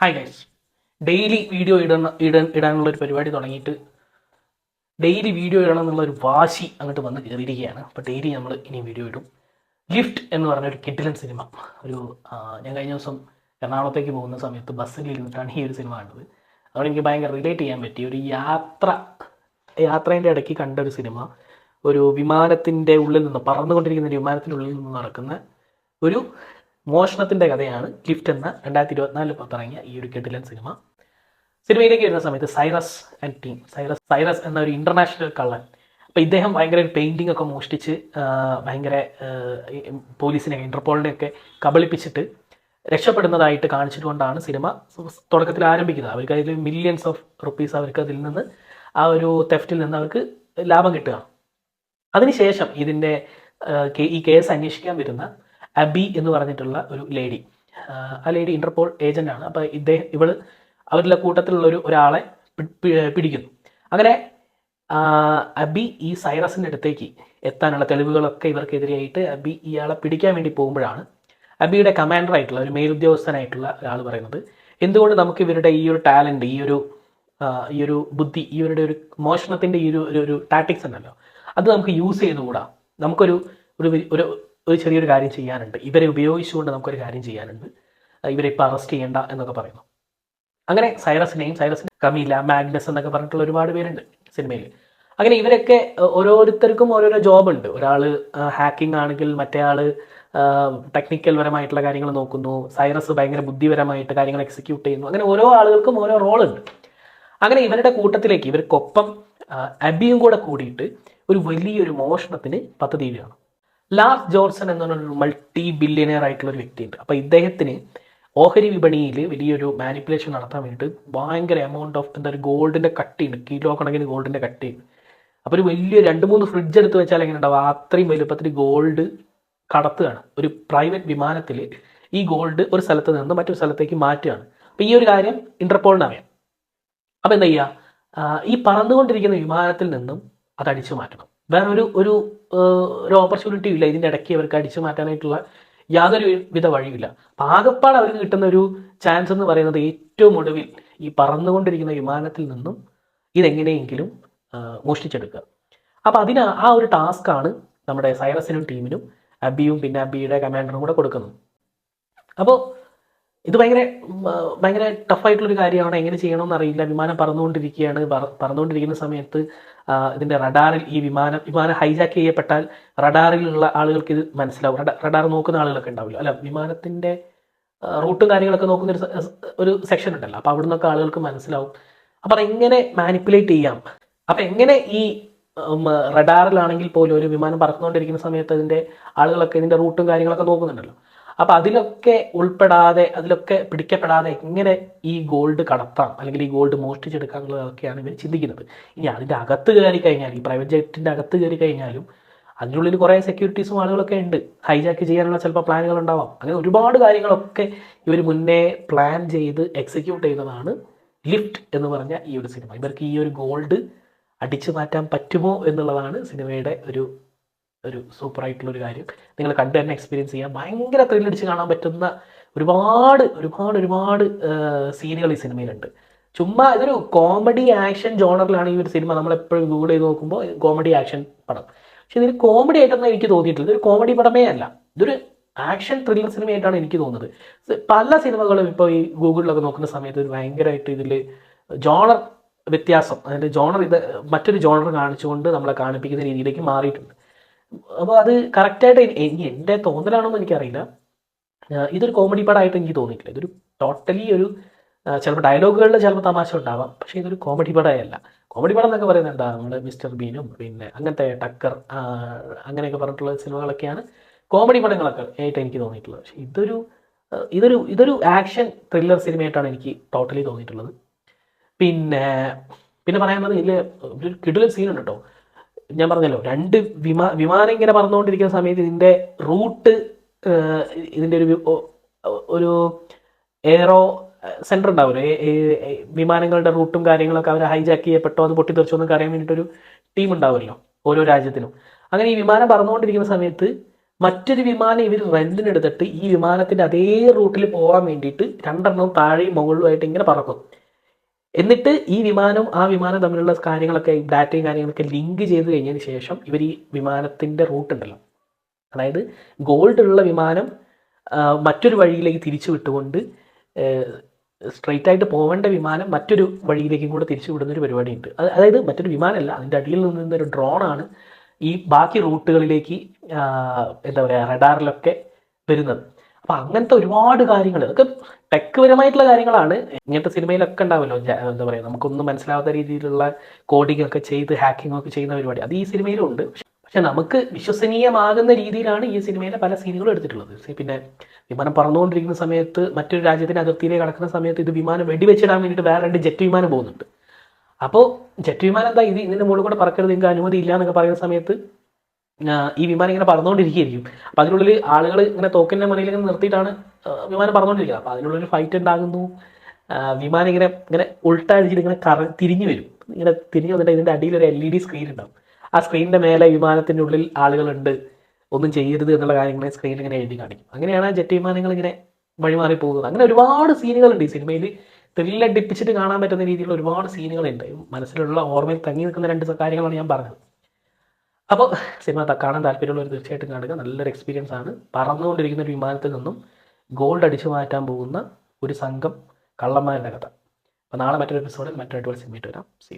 Hi guys daily video ഇടണ ഇട ഇടാനുള്ള ഒരു പരിപാടി തുടങ്ങിയിട്ട് ഡെയിലി വീഡിയോ ഇടണം എന്നുള്ള ഒരു വാശി അങ്ങോട്ട് വന്ന് കയറിയിരിക്കുകയാണ്. അപ്പോൾ ഡെയിലി നമ്മൾ ഇനി വീഡിയോ ഇടും. ലിഫ്റ്റ് എന്ന് പറഞ്ഞ ഒരു കിഡിലൻ സിനിമ. ഒരു ഞാൻ കഴിഞ്ഞ ദിവസം എറണാകുളത്തേക്ക് പോകുന്ന സമയത്ത് ബസ്സിൽ ഇരുന്നിട്ടാണ് ഈ ഒരു സിനിമ കണ്ടത്. അതുകൊണ്ട് എനിക്ക് ഭയങ്കര റിലേറ്റ് ചെയ്യാൻ പറ്റി. ഒരു യാത്ര യാത്രേന്റെ ഇടയ്ക്ക് കണ്ട ഒരു സിനിമ. ഒരു വിമാനത്തിന്റെ ഉള്ളിൽ നിന്ന് പറന്നുകൊണ്ടിരിക്കുന്ന ഒരു വിമാനത്തിന്റെ ഉള്ളിൽ നിന്ന് നടക്കുന്ന ഒരു മോഷണത്തിന്റെ കഥയാണ് ഗിഫ്റ്റ് എന്ന രണ്ടായിരത്തി ഇരുപത്തിനാലിൽ പുറത്തിറങ്ങിയ ഈ ഒരു കെട്ടിലൻ സിനിമ. സിനിമയിലേക്ക് വരുന്ന സമയത്ത് Cyrus and team Cyrus Cyrus എന്ന ഒരു ഇന്റർനാഷണൽ കള്ളൻ. അപ്പോൾ ഇദ്ദേഹം ഭയങ്കര പെയിന്റിംഗ് ഒക്കെ മോഷ്ടിച്ച് ഭയങ്കര പോലീസിനെ ഇന്റർപോളിനെ ഒക്കെ കബളിപ്പിച്ചിട്ട് രക്ഷപ്പെടുന്നതായിട്ട് കാണിച്ചിട്ടുകൊണ്ടാണ് സിനിമ തുടക്കത്തിൽ ആരംഭിക്കുന്നത്. അവർക്ക് അതിൽ മില്യൺസ് ഓഫ് റുപ്പീസ് അവർക്ക് അതിൽ നിന്ന് ആ ഒരു തെഫ്റ്റിൽ നിന്ന് അവർക്ക് ലാഭം കിട്ടുക. അതിനുശേഷം ഇതിന്റെ ഈ കേസ് അന്വേഷിക്കാൻ വരുന്ന അബി എന്ന് പറഞ്ഞിട്ടുള്ള ഒരു ലേഡി ആ ലേഡി ഇന്റർപോൾ ഏജന്റ് ആണ്. അപ്പോൾ ഇദ്ദേഹം ഇവൾ അവരുടെ കൂട്ടത്തിലുള്ള ഒരു ഒരാളെ പിടിക്കുന്നു. അങ്ങനെ അബി ഈ സൈറസിന്റെ അടുത്തേക്ക് എത്താനുള്ള തെളിവുകളൊക്കെ ഇവർക്കെതിരെയായിട്ട് അബി ഇയാളെ പിടിക്കാൻ വേണ്ടി പോകുമ്പോഴാണ് അബിയുടെ കമാൻഡർ ആയിട്ടുള്ള ഒരു മേലുദ്യോഗസ്ഥനായിട്ടുള്ള ഒരാൾ പറയുന്നത്. എന്തുകൊണ്ട് നമുക്ക് ഇവരുടെ ഈ ഒരു ടാലന്റ് ഈ ഒരു ഈ ഒരു ബുദ്ധി ഇവരുടെ ഒരു മോഷണത്തിന്റെ ഈ ഒരു ഒരു- ഒരു ടാറ്റിക്സ് ഉണ്ടല്ലോ അത് നമുക്ക് യൂസ് ചെയ്തുകൂടാ? നമുക്കൊരു ഒരു ഒരു ഒരു ചെറിയൊരു കാര്യം ചെയ്യാനുണ്ട്. ഇവരെ ഉപയോഗിച്ചുകൊണ്ട് നമുക്കൊരു കാര്യം ചെയ്യാനുണ്ട്. ഇവരെ ഇപ്പം അറസ്റ്റ് ചെയ്യേണ്ട എന്നൊക്കെ പറയുന്നു. അങ്ങനെ സൈറസിനെയും സൈറസിന് കമീല മാഗ്നസ് എന്നൊക്കെ പറഞ്ഞിട്ടുള്ള ഒരുപാട് പേരുണ്ട് സിനിമയിൽ അങ്ങനെ ഇവരൊക്കെ ഓരോരുത്തർക്കും ഓരോരോ ജോബ് ഉണ്ട്. ഒരാൾ ഹാക്കിംഗ് ആണെങ്കിൽ മറ്റേ ആൾ ടെക്നിക്കൽ പരമായിട്ടുള്ള കാര്യങ്ങൾ നോക്കുന്നു. സൈറസ് ഭയങ്കര ബുദ്ധിപരമായിട്ട് കാര്യങ്ങൾ എക്സിക്യൂട്ട് ചെയ്യുന്നു. അങ്ങനെ ഓരോ ആളുകൾക്കും ഓരോ റോൾ ഉണ്ട്. അങ്ങനെ ഇവരുടെ കൂട്ടത്തിലേക്ക് ഇവർക്കൊപ്പം അബിയും കൂടെ കൂടിയിട്ട് ഒരു വലിയൊരു മോഷണത്തിന് പദ്ധതിയിലാണ് ലാർസ് ജോൺസൺ എന്ന് പറഞ്ഞൊരു മൾട്ടി ബില്യണിയർ ആയിട്ടുള്ള ഒരു വ്യക്തിയുണ്ട്. അപ്പോൾ ഇദ്ദേഹത്തിന് ഓഹരി വിപണിയിൽ വലിയൊരു മാനിപ്പുലേഷൻ നടത്താൻ വേണ്ടിയിട്ട് ഭയങ്കര എമൗണ്ട് ഓഫ് എന്താ ഒരു ഗോൾഡിന്റെ കട്ടിയുണ്ട്. കിലോ കണക്കിന് ഗോൾഡിന്റെ കട്ടിയുണ്ട്. അപ്പോൾ ഒരു വലിയ രണ്ട് മൂന്ന് ഫ്രിഡ്ജ് എടുത്ത് വെച്ചാൽ എങ്ങനെ ഉണ്ടാവും? അത്രയും വലുപ്പത്തിൽ ഗോൾഡ് കടത്തുകയാണ്. ഒരു പ്രൈവറ്റ് വിമാനത്തിൽ ഈ ഗോൾഡ് ഒരു സ്ഥലത്ത് നിന്ന് മറ്റൊരു സ്ഥലത്തേക്ക് മാറ്റുകയാണ്. അപ്പോൾ ഈ ഒരു കാര്യം ഇന്റർപോളിന് അറിയാം. അപ്പോൾ എന്താ ചെയ്യുക? ഈ പറന്നുകൊണ്ടിരിക്കുന്ന വിമാനത്തിൽ നിന്നും അത് അടിച്ചു മാറ്റണം. വേറെ ഒരു ഒരു ഓപ്പർച്യൂണിറ്റി ഇല്ല. ഇതിന്റെ ഇടയ്ക്ക് അവർക്ക് അടിച്ചു മാറ്റാനായിട്ടുള്ള യാതൊരു വിധ വഴിയില്ല അപ്പം ആകപ്പാട് അവർക്ക് കിട്ടുന്ന ഒരു ചാൻസ് എന്ന് പറയുന്നത് ഏറ്റവും ഒടുവിൽ ഈ പറന്നുകൊണ്ടിരിക്കുന്ന വിമാനത്തിൽ നിന്നും ഇതെങ്ങനെയെങ്കിലും മോഷ്ടിച്ചെടുക്കുക. അപ്പം അതിന് ആ ഒരു ടാസ്ക്കാണ് നമ്മുടെ സൈറസിനും ടീമിനും അബിയും പിന്നെ അബിയുടെ കമാൻഡറും കൂടെ കൊടുക്കുന്നത്. അപ്പോൾ ഇത് ഭയങ്കര ഭയങ്കര ടഫായിട്ടുള്ളൊരു കാര്യമാണ്. എങ്ങനെ ചെയ്യണമെന്ന് അറിയില്ല. വിമാനം പറന്നുകൊണ്ടിരിക്കുകയാണ്. പറന്നുകൊണ്ടിരിക്കുന്ന സമയത്ത് ഇതിന്റെ റഡാറിൽ ഈ വിമാനം വിമാനം ഹൈജാക്ക് ചെയ്യപ്പെട്ടാൽ റഡാറിലുള്ള ആളുകൾക്ക് ഇത് മനസ്സിലാവും. റഡ- റഡാർ നോക്കുന്ന ആളുകളൊക്കെ ഉണ്ടാവില്ല. അല്ല വിമാനത്തിന്റെ റൂട്ടും കാര്യങ്ങളൊക്കെ നോക്കുന്ന ഒരു ഒരു സെക്ഷൻ ഉണ്ടല്ലോ. അപ്പോൾ അവിടെ നിന്നൊക്കെ ആളുകൾക്ക് മനസ്സിലാവും. അപ്പോൾ അതെങ്ങനെ മാനിപ്പുലേറ്റ് ചെയ്യാം? അപ്പം എങ്ങനെ ഈ റഡാറിലാണെങ്കിൽ പോലും ഒരു വിമാനം പറന്നുകൊണ്ടിരിക്കുന്ന സമയത്ത് അതിന്റെ ആളുകളൊക്കെ ഇതിന്റെ റൂട്ടും കാര്യങ്ങളൊക്കെ നോക്കുന്നുണ്ടല്ലോ. അപ്പൊ അതിലൊക്കെ ഉൾപ്പെടാതെ അതിലൊക്കെ പിടിക്കപ്പെടാതെ എങ്ങനെ ഈ ഗോൾഡ് കടത്താം അല്ലെങ്കിൽ ഈ ഗോൾഡ് മോഷ്ടിച്ചെടുക്കാം എന്നുള്ളതൊക്കെയാണ് ഇവർ ചിന്തിക്കുന്നത്. ഇനി അതിന്റെ അകത്ത് കയറി കഴിഞ്ഞാൽ ഈ പ്രൈവറ്റ് ജെറ്റിന്റെ അകത്ത് കയറി കഴിഞ്ഞാലും അതിനുള്ളിൽ കുറേ സെക്യൂരിറ്റീസും ആളുകളൊക്കെ ഉണ്ട്. ഹൈജാക്ക് ചെയ്യാനുള്ള ചിലപ്പോൾ പ്ലാനുകൾ ഉണ്ടാവാം. അങ്ങനെ ഒരുപാട് കാര്യങ്ങളൊക്കെ ഇവർ മുന്നേ പ്ലാൻ ചെയ്ത് എക്സിക്യൂട്ട് ചെയ്തതാണ് ലിഫ്റ്റ് എന്ന് പറഞ്ഞ ഈ ഒരു സിനിമ. ഇവർക്ക് ഈ ഒരു ഗോൾഡ് അടിച്ചു മാറ്റാൻ പറ്റുമോ എന്നുള്ളതാണ് സിനിമയുടെ ഒരു ഒരു സൂപ്പർ ആയിട്ടുള്ള ഒരു കാര്യം. നിങ്ങൾ കണ്ടു തന്നെ എക്സ്പീരിയൻസ് ചെയ്യാം. ഭയങ്കര ത്രില്ലടിച്ച് കാണാൻ പറ്റുന്ന ഒരുപാട് ഒരുപാട് ഒരുപാട് സീനുകൾ ഈ സിനിമയിലുണ്ട് ചുമ്മാ ഇതൊരു കോമഡി ആക്ഷൻ ജോണറിലാണ് ഈ ഒരു സിനിമ നമ്മൾ എപ്പോഴും ഗൂഗിൾ ചെയ്ത് നോക്കുമ്പോൾ കോമഡി ആക്ഷൻ പടം. പക്ഷെ ഇതിന് കോമഡി ആയിട്ടൊന്നും എനിക്ക് തോന്നിയിട്ടില്ല. ഇതൊരു കോമഡി പടമേ അല്ല. ഇതൊരു ആക്ഷൻ ത്രില്ലർ സിനിമയായിട്ടാണ് എനിക്ക് തോന്നുന്നത്. പല സിനിമകളും ഇപ്പോൾ ഈ ഗൂഗിളിലൊക്കെ നോക്കുന്ന സമയത്ത് ഒരു ഭയങ്കരമായിട്ട് ഇതിൽ ജോണർ വ്യത്യാസം അതിന്റെ ജോണർ ഇത് മറ്റൊരു ജോണർ കാണിച്ചുകൊണ്ട് നമ്മളെ കാണിപ്പിക്കുന്ന രീതിയിലേക്ക് മാറിയിട്ടുണ്ട്. അപ്പോൾ അത് കറക്റ്റായിട്ട് ഇനി എന്റെ തോന്നലാണോന്ന് എനിക്കറിയില്ല. ഇതൊരു കോമഡി പടമായിട്ട് എനിക്ക് തോന്നിയിട്ടില്ല. ഇതൊരു ടോട്ടലി ഒരു ചിലപ്പോൾ ഡയലോഗുകളിൽ ചിലപ്പോൾ തമാശ ഉണ്ടാവാം. പക്ഷേ ഇതൊരു കോമഡി പടമല്ല. കോമഡി പടം എന്നൊക്കെ പറയുന്നത് എന്താ? നമ്മുടെ മിസ്റ്റർ ബീനും പിന്നെ അങ്ങനത്തെ ടക്കർ അങ്ങനെയൊക്കെ പറഞ്ഞിട്ടുള്ള സിനിമകളൊക്കെയാണ് കോമഡി പടങ്ങളൊക്കെ ആയിട്ട് എനിക്ക് തോന്നിയിട്ടുള്ളത്. പക്ഷേ ഇതൊരു ഇതൊരു ഇതൊരു ആക്ഷൻ ത്രില്ലർ സിനിമയായിട്ടാണ് എനിക്ക് ടോട്ടലി തോന്നിയിട്ടുള്ളത്. പിന്നെ പിന്നെ പറയാനുള്ളത് ഇതിൽ ഒരു കിടിലൻ സീനുണ്ട് കേട്ടോ ഞാൻ പറഞ്ഞല്ലോ രണ്ട് വിമാ വിമാനം ഇങ്ങനെ പറന്നുകൊണ്ടിരിക്കുന്ന സമയത്ത് ഇതിന്റെ റൂട്ട് ഇതിന്റെ ഒരു ഒരു എയറോ സെന്റർ ഉണ്ടാവില്ലേ വിമാനങ്ങളുടെ റൂട്ടും കാര്യങ്ങളൊക്കെ അവർ ഹൈജാക്ക് ചെയ്യപ്പെട്ടോ അത് പൊട്ടിത്തെറിച്ചോ എന്നൊക്കെ അറിയാൻ വേണ്ടിയിട്ടൊരു ടീം ഉണ്ടാവുമല്ലോ ഓരോ രാജ്യത്തിനും. അങ്ങനെ ഈ വിമാനം പറന്നുകൊണ്ടിരിക്കുന്ന സമയത്ത് മറ്റൊരു വിമാനം ഇവർ റെന്റിനെടുത്തിട്ട് ഈ വിമാനത്തിന്റെ അതേ റൂട്ടിൽ പോകാൻ വേണ്ടിയിട്ട് രണ്ടെണ്ണവും താഴെയും മുകളിലുമായിട്ട് ഇങ്ങനെ പറക്കും. എന്നിട്ട് ഈ വിമാനം ആ വിമാനം തമ്മിലുള്ള കാര്യങ്ങളൊക്കെ ഡാറ്റയും കാര്യങ്ങളൊക്കെ ലിങ്ക് ചെയ്ത് കഴിഞ്ഞതിന് ശേഷം ഇവർ ഈ വിമാനത്തിന്റെ റൂട്ട് ഉണ്ടല്ലോ. അതായത് ഗോൾഡ് ഉള്ള വിമാനം മറ്റൊരു വഴിയിലേക്ക് തിരിച്ചു വിട്ടുകൊണ്ട് സ്ട്രെയിറ്റ് ആയിട്ട് പോകേണ്ട വിമാനം മറ്റൊരു വഴിയിലേക്കും കൂടെ തിരിച്ചു വിടുന്ന ഒരു പരിപാടിയുണ്ട് അതായത് മറ്റൊരു വിമാനമല്ല അതിന്റെ അടിയിൽ നിന്നൊരു ഒരു ഡ്രോണാണ് ഈ ബാക്കി റൂട്ടുകളിലേക്ക് എന്താ പറയുക റഡാറിലൊക്കെ വരുന്നത്. അപ്പം അങ്ങനത്തെ ഒരുപാട് കാര്യങ്ങൾ അതൊക്കെ ടെക് പരമായിട്ടുള്ള കാര്യങ്ങളാണ്. ഇങ്ങനത്തെ സിനിമയിലൊക്കെ ഉണ്ടാവുമല്ലോ എന്താ പറയുക നമുക്കൊന്നും മനസ്സിലാവാത്ത രീതിയിലുള്ള കോഡിംഗ് ഒക്കെ ചെയ്ത് ഹാക്കിംഗ് ഒക്കെ ചെയ്യുന്ന പരിപാടി. അത് ഈ സിനിമയിലും ഉണ്ട്. പക്ഷെ നമുക്ക് വിശ്വസനീയമാകുന്ന രീതിയിലാണ് ഈ സിനിമയിലെ പല സീനുകളും എടുത്തിട്ടുള്ളത്. പിന്നെ വിമാനം പറന്നുകൊണ്ടിരിക്കുന്ന സമയത്ത് മറ്റൊരു രാജ്യത്തിന്റെ അതിർത്തിയിലേക്ക് കടക്കുന്ന സമയത്ത് ഇത് വിമാനം വെടിവെച്ചിടാൻ വേണ്ടിയിട്ട് വേറെ രണ്ട് ജെറ്റ് വിമാനം പോകുന്നുണ്ട്. അപ്പോൾ ജെറ്റ് വിമാനം എന്താ ഇത് ഇതിന്റെ മുകളിൽ കൂടെ പറക്കരുത് നിങ്ങൾക്ക് അനുമതി ഇല്ല എന്നൊക്കെ പറയുന്ന സമയത്ത് ഈ വിമാനം ഇങ്ങനെ പറന്നുകൊണ്ടിരിക്കുകയായിരിക്കും. അപ്പം അതിനുള്ളിൽ ആളുകൾ ഇങ്ങനെ തോക്കിന്റെ മണിയിൽ ഇങ്ങനെ നിർത്തിയിട്ടാണ് വിമാനം പറന്നുകൊണ്ടിരിക്കുന്നത്. അപ്പം അതിനുള്ളിൽ ഫൈറ്റ് ഉണ്ടാകുന്നു. വിമാനം ഇങ്ങനെ ഇങ്ങനെ ഉൾട്ടടിച്ചിട്ട് ഇങ്ങനെ കറ തിരിഞ്ഞു വരും. ഇങ്ങനെ തിരിഞ്ഞു വന്നിട്ട് ഇതിന്റെ അടിയിൽ ഒരു എൽ ഇ ഡി സ്ക്രീൻ ഉണ്ടാവും. ആ സ്ക്രീനിന്റെ മേലെ വിമാനത്തിന്റെ ഉള്ളിൽ ആളുകളുണ്ട്. ഒന്നും ചെയ്യരുത് എന്നുള്ള കാര്യങ്ങൾ സ്ക്രീനിൽ ഇങ്ങനെ എഴുതി കാണിക്കും. അങ്ങനെയാണ് ജെറ്റ് വിമാനങ്ങൾ ഇങ്ങനെ വഴിമാറി പോകുന്നത്. അങ്ങനെ ഒരുപാട് സീനുകളുണ്ട് ഈ സിനിമയിൽ ത്രില്ലടിപ്പിച്ചിട്ട് കാണാൻ പറ്റുന്ന രീതിയിലുള്ള ഒരുപാട് സീനുകളുണ്ട്. മനസ്സിലുള്ള ഓർമ്മയിൽ തങ്ങി നിൽക്കുന്ന രണ്ട് കാര്യങ്ങളാണ് ഞാൻ പറഞ്ഞത്. അപ്പോൾ സിനിമ കാണാൻ താല്പര്യമുള്ളവർ തീർച്ചയായിട്ടും കാണുക. നല്ലൊരു എക്സ്പീരിയൻസ് ആണ്. പറന്നുകൊണ്ടിരിക്കുന്ന ഒരു വിമാനത്തിൽ നിന്നും ഗോൾഡ് അടിച്ചു മാറ്റാൻ പോകുന്ന ഒരു സംഘം കള്ളന്മാരുടെ കഥ അപ്പോൾ നാളെ മറ്റൊരു എപ്പിസോഡിൽ മറ്റൊരു സിനിമയിട്ട് വരാം. സി